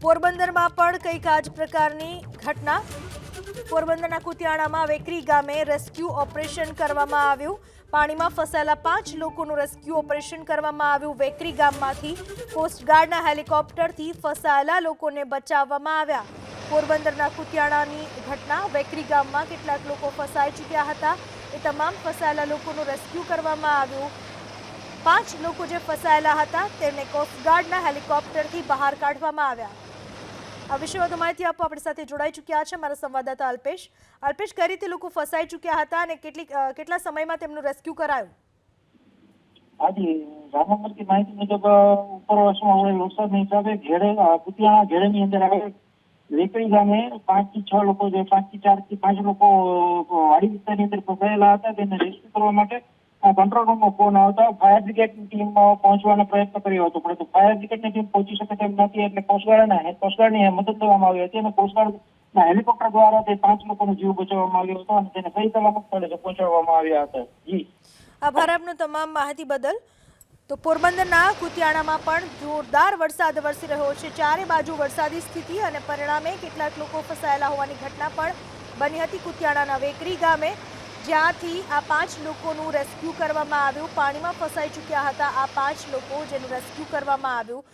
પોરબંદરમાં પણ કંઈક આ જ પ્રકારની ઘટના. પોરબંદરના કુતિયાણામાં વેકરી ગામે રેસ્ક્યુ ઓપરેશન કરવામાં આવ્યું. પાણીમાં ફસાયેલા પાંચ લોકોનું રેસ્ક્યુ ઓપરેશન કરવામાં આવ્યું. વેકરી ગામમાંથી કોસ્ટગાર્ડના હેલિકોપ્ટરથી ફસાયેલા લોકોને બચાવવામાં આવ્યા. પોરબંદરના કુતિયાણાની ઘટના. વેકરી ગામમાં કેટલાક લોકો ફસાઈ ચૂક્યા હતા. એ તમામ ફસાયેલા લોકોનું રેસ્ક્યુ કરવામાં આવ્યું. પાંચ લોકો જે ફસાયેલા હતા, તેમને કોસ્ટગાર્ડના હેલિકોપ્ટરથી બહાર કાઢવામાં આવ્યા. આ વિશે વધુ માહિતી આપવા આપણી સાથે જોડાઈ ચૂક્યા છે મારા સંવાદદાતા અલ્પેશ. અલ્પેશ કઈ રીતે લોકો ફસાઈ ચૂક્યા હતા અને કેટલી કેટલા સમયમાં તેમનું રેસ્ક્યુ કરાયું? જાણવા મળતી માહિતી મુજબ ઉપરવાસમાં આવેલ વરસાદના હિસાબે અ, કુતિયાણા ઘેડેની અંદર આવે વેકરી ગામે પાંચથી છ લોકો પાંચથી ચારથી પાંચ લોકો હતા. તેને રેસ્ક્યુ કરવા માટે કંટ્રોલ ફોન આવતા ફાયર બ્રિગેડની ટીમ પહોંચવાનો પ્રયત્ન કર્યો હતો. પરંતુ ફાયર બ્રિગેડની ટીમ પહોંચી શકે તેમ નથી. એટલે કોસ્ટગાર્ડના કોસ્ટગાર્ડની મદદ કરવામાં આવી હતી અને કોસ્ટગાર્ડના હેલિકોપ્ટર દ્વારા તે પાંચ લોકોનો જીવ બચાવવામાં આવ્યો હતો અને તેને સહી સલામત સ્થળે પહોંચાડવામાં આવ્યા હતા. જી. આભાર આપનો તમામ માહિતી બદલ. તો પોરબંદરના કુતિયાણામાં પણ જોરદાર વરસાદ વરસી રહ્યો છે. ચારે બાજુ વરસાદી સ્થિતિ અને પરિણામે કેટલાક લોકો ફસાયેલા હોવાની ઘટના પણ બની હતી કુતિયાણાના વેકરી ગામે. જ્યાંથી આ પાંચ લોકોનું રેસ્ક્યુ કરવામાં આવ્યું. પાણીમાં ફસાઈ ચૂક્યા હતા આ પાંચ લોકો જેનું રેસ્ક્યુ કરવામાં આવ્યું.